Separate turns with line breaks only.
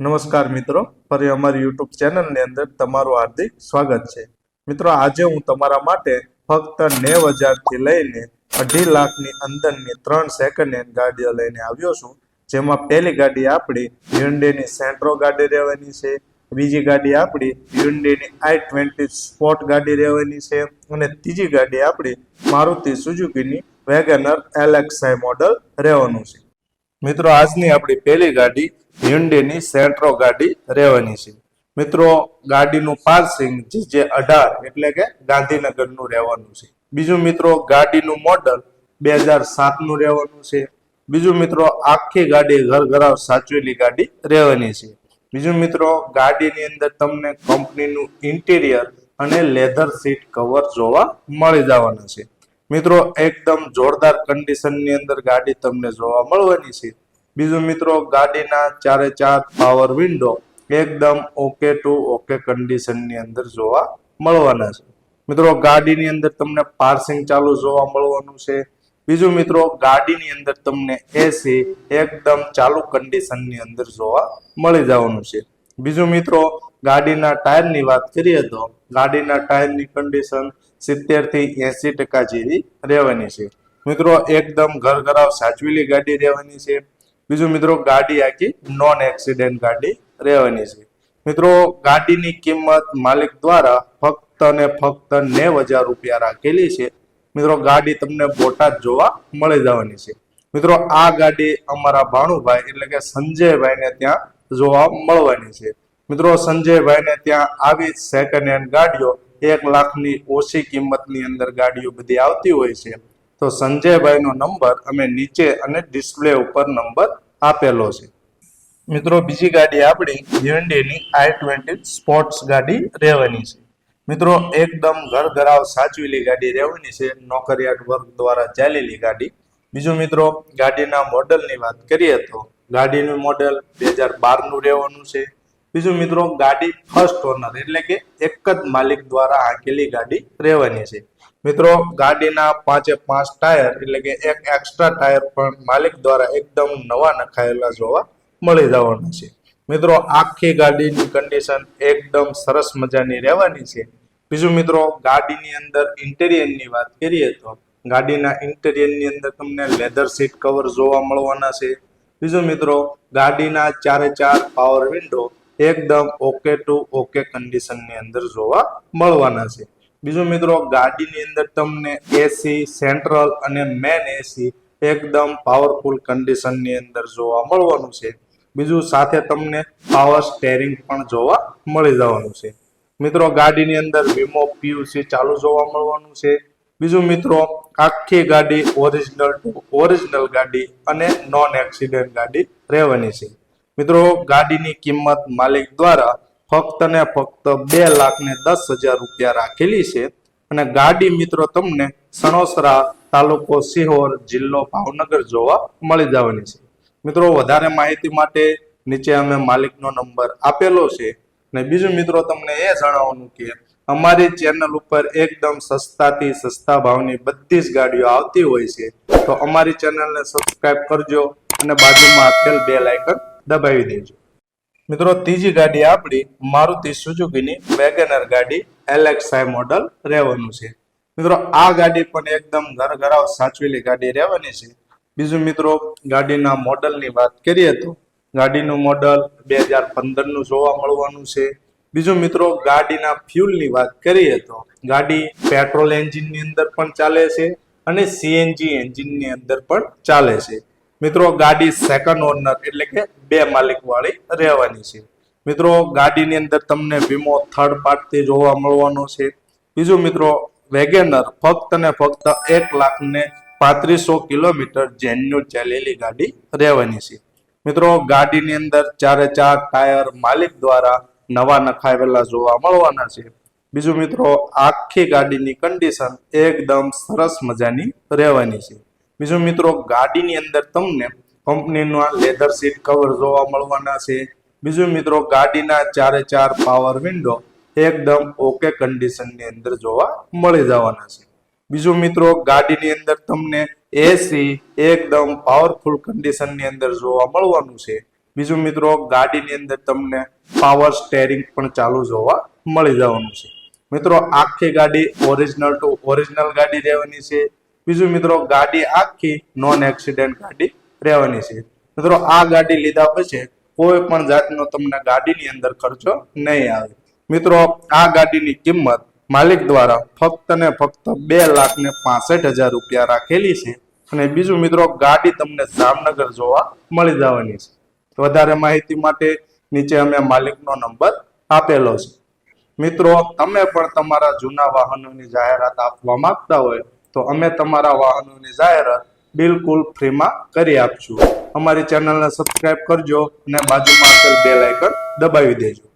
નમસ્કાર મિત્રો. ફરી અમારી યુટ્યુબ ચેનલની અંદર તમારું હાર્દિક સ્વાગત છે. મિત્રો, આજે હું તમારા માટે ફક્ત નેવ હજારથી લઈને અઢી લાખની અંદરની ત્રણ સેકન્ડ હેન્ડ ગાડીઓ લઈને આવ્યો છું. જેમાં પહેલી ગાડી આપણી હ્યુન્ડેની સેન્ટ્રો ગાડી રહેવાની છે. બીજી ગાડી આપણી હ્યુન્ડેની આઈ ટ્વેન્ટી સ્પોર્ટ ગાડી રહેવાની છે. અને ત્રીજી ગાડી આપણી Maruti સુઝુકીની WagonR L X I model રહેવાનું છે. મિત્રો, આજની આપણી પહેલી ગાડી હ્યુન્ડેની સેન્ટ્રો ગાડી રહેવાની છે. મિત્રો, ગાડીનું પાર્સિંગ જે અઢાર એટલે કે ગાંધીનગરનું રહેવાનું છે. બીજું મિત્રો, ગાડીનું મોડલ બે હજાર સાતનું રહેવાનું છે. બીજું મિત્રો, આખી ગાડી ઘર ઘરાવ સાચવેલી ગાડી રહેવાની છે. બીજું મિત્રો, ગાડીની અંદર તમને કંપનીનું ઇન્ટિરિયર અને લેધર સીટ કવર જોવા મળી જવાના છે. મિત્રો, એકદમ જોરદાર કન્ડિશનની અંદર ગાડી તમને જોવા મળવાની છે. બીજું મિત્રો, ગાડીના ચારે ચાર પાવર વિન્ડો એકદમ ઓકે ટુ ઓકે કન્ડિશનની અંદર જોવા મળવાના છે. મિત્રો, ગાડીની અંદર તમને પાર્સિંગ ચાલુ જોવા મળવાનું છે. બીજું મિત્રો, ગાડીની અંદર તમને એસી એકદમ ચાલુ કન્ડિશનની અંદર જોવા મળી જવાનું છે. બીજું મિત્રો, ગાડીના ટાયરની વાત કરીએ તો ગાડીના ટાયરની કન્ડિશન સિત્તેરથી એસી ટકા જેવી રહેવાની છે. મિત્રો, એકદમ ઘર ઘરાવ સાચવેલી ગાડી રહેવાની છે. બીજું મિત્રો ગાડી આખી નોન એક્સિડન્ટ ગાડી રહેવાની છે. મિત્રો, ગાડીની કિંમત માલિક દ્વારા ફક્ત ને ફક્ત નેવ હજાર રૂપિયા રાખેલી છે. મિત્રો, ગાડી તમને બોટાદ જોવા મળી જવાની છે. મિત્રો, આ ગાડી અમારા ભાણુભાઈ એટલે કે સંજયભાઈને ત્યાં જોવા મળવાની છે. મિત્રો, સંજયભાઈને ત્યાં આવી સેકન્ડ હેન્ડ ગાડીઓ એક લાખની ઓછી કિંમતની અંદર ગાડીઓ બધી આવતી હોય છે. તો સંજયભાઈનો નંબર અમે નીચે અને ડિસ્પ્લે ઉપર નંબર આપેલો છે. મિત્રો, બીજી ગાડી આપણી હ્યુન્ડેની આઈ ટ્વેન્ટી સ્પોર્ટ્સ ગાડી રહેવાની છે. મિત્રો, એકદમ ઘર ઘરાવ સાચવેલી ગાડી રહેવાની છે, નોકરિયાત વર્ગ દ્વારા ચાલેલી ગાડી. બીજું મિત્રો, ગાડીના મોડલની વાત કરીએ તો ગાડીનું મોડલ બે હજાર બારનું રહેવાનું છે. બીજું મિત્રો, ગાડી ફર્સ્ટ ઓનર એટલે કે એક જ માલિક દ્વારા આંકેલી ગાડી રહેવાની છે. મિત્રો, ગાડીના પાંચે પાંચ ટાયર એટલે કે એક એક્સ્ટ્રા ટાયર પણ માલિક દ્વારા એકદમ નવા નખાયેલા જોવા મળી જવાના છે. મિત્રો, આખી ગાડીની કન્ડિશન એકદમ સરસ મજાની રહેવાની છે. બીજું મિત્રો, ગાડીની અંદર ઇન્ટેરિયરની વાત કરીએ તો ગાડીના ઇન્ટેરિયરની અંદર તમને લેધર સીટ કવર જોવા મળવાના છે. બીજું મિત્રો, ગાડીના ચારે ચાર પાવર વિન્ડો એકદમ ઓકે ટુ ઓકે કન્ડિશનની અંદર જોવા મળવાના છે. બીજું મિત્રો, ગાડીની અંદર તમને એસી સેન્ટ્રલ અને મેન એસી એકદમ પાવરફુલ કન્ડિશનની અંદર જોવા મળવાનું છે. બીજું સાથે તમને પાવર સ્ટેરિંગ પણ જોવા મળી જવાનું છે. મિત્રો, ગાડીની અંદર વીમો પીયુસી ચાલુ જોવા મળવાનું છે. બીજું મિત્રો, આખી ગાડી ઓરિજિનલ ટુ ઓરિજિનલ ગાડી અને નોન એક્સિડન્ટ ગાડી રહેવાની છે. મિત્રો, ગાડીની કિંમત માલિક દ્વારા ફક્ત ને ફક્ત બે લાખ ને દસ હજાર રૂપિયા રાખેલી છે. અને ગાડી મિત્રો તમને સણોસરા તાલુકો સિહોર જિલ્લો ભાવનગર જોવા મળી જવાની છે. મિત્રો, વધારે માહિતી માટે નીચે અમે માલિકનો નંબર આપેલો છે. અને બીજું મિત્રો, તમને એ જણાવવાનું કે અમારી ચેનલ ઉપર એકદમ સસ્તાથી સસ્તા ભાવની બધી જ ગાડીઓ આવતી હોય છે. તો અમારી ચેનલને સબસ્ક્રાઇબ કરજો અને બાજુમાં આપેલ બે લાઇકન દબાવી દેજો. મિત્રો, ત્રીજી ગાડી આપણી મારુતિ સુઝુકીની વેગેનર ગાડી એલેક્સાઈ મોડલ રહેવાનું છે. મિત્રો, આ ગાડી પણ એકદમ ઘર ઘરાવ સાચવેલી ગાડી રહેવાની છે. બીજું મિત્રો, ગાડીના મોડલની વાત કરીએ તો ગાડીનું મોડલ બે હજાર પંદરનું જોવા મળવાનું છે. બીજું મિત્રો, ગાડીના ફ્યુલની વાત કરીએ તો ગાડી પેટ્રોલ એન્જિનની અંદર પણ ચાલે છે અને સીએનજી એન્જિનની અંદર પણ ચાલે છે. મિત્રો, ગાડી સેકન્ડ ઓનર એટલે કે બે માલિક વાળી રહેવાની છે. મિત્રો, ગાડીની અંદર તમને વીમો થર્ડ પાર્ટથી જોવા મળવાનો છે. બીજું મિત્રો, વેગેનર ફક્ત ને ફક્ત એક લાખ ને પાંત્રીસો કિલોમીટર જેન્યુ ચાલેલી ગાડી રહેવાની છે. મિત્રો, ગાડીની અંદર ચારે ચાર ટાયર માલિક દ્વારા નવા નખાવેલા જોવા મળવાના છે. બીજું મિત્રો, આખી ગાડીની કન્ડિશન એકદમ સરસ મજાની રહેવાની છે. બીજું મિત્રો, ગાડીની અંદર તમને કંપનીના લેધર સીટ કવર જોવા મળવાના છે. બીજું મિત્રો, ગાડીના ચારે ચાર પાવર વિન્ડો એકદમ ઓકે કન્ડિશનની અંદર જોવા મળી જવાના છે. બીજું મિત્રો, ગાડીની અંદર તમને એસી એકદમ પાવરફુલ કન્ડિશનની અંદર જોવા મળવાનું છે. બીજું મિત્રો, ગાડીની અંદર તમને પાવર સ્ટેરિંગ પણ ચાલુ જોવા મળી જવાનું છે. મિત્રો, આખી ગાડી ઓરિજિનલ ટુ ઓરિજિનલ ગાડી રહેવાની છે. બીજું મિત્રો ગાડી આખી નોન એક્સિડન્ટ ગાડી રહેવાની છે. મિત્રો આ ગાડી લીધા પછી કોઈ પણ જાતનો તમને ગાડીની અંદર ખર્ચો નહીં આવે. મિત્રો આ ગાડીની કિંમત માલિક દ્વારા ફક્ત ને ફક્ત બે લાખ ને પાસઠ હજાર રૂપિયા રાખેલી છે અને બીજું મિત્રો ગાડી તમને જામનગર જોવા મળી જવાની છે. વધારે માહિતી માટે નીચે અમે માલિકનો નંબર આપેલો છે. મિત્રો, તમે પણ તમારા જૂના વાહનોની જાહેરાત આપવા માંગતા હોય તો અમે તમારા વાહનોની જાહેરાત બિલકુલ ફ્રીમાં કરી આપશું. અમારી ચેનલને સબસ્ક્રાઇબ કરજો અને બાજુમાં આપેલ બેલ આઇકન દબાવી દેજો.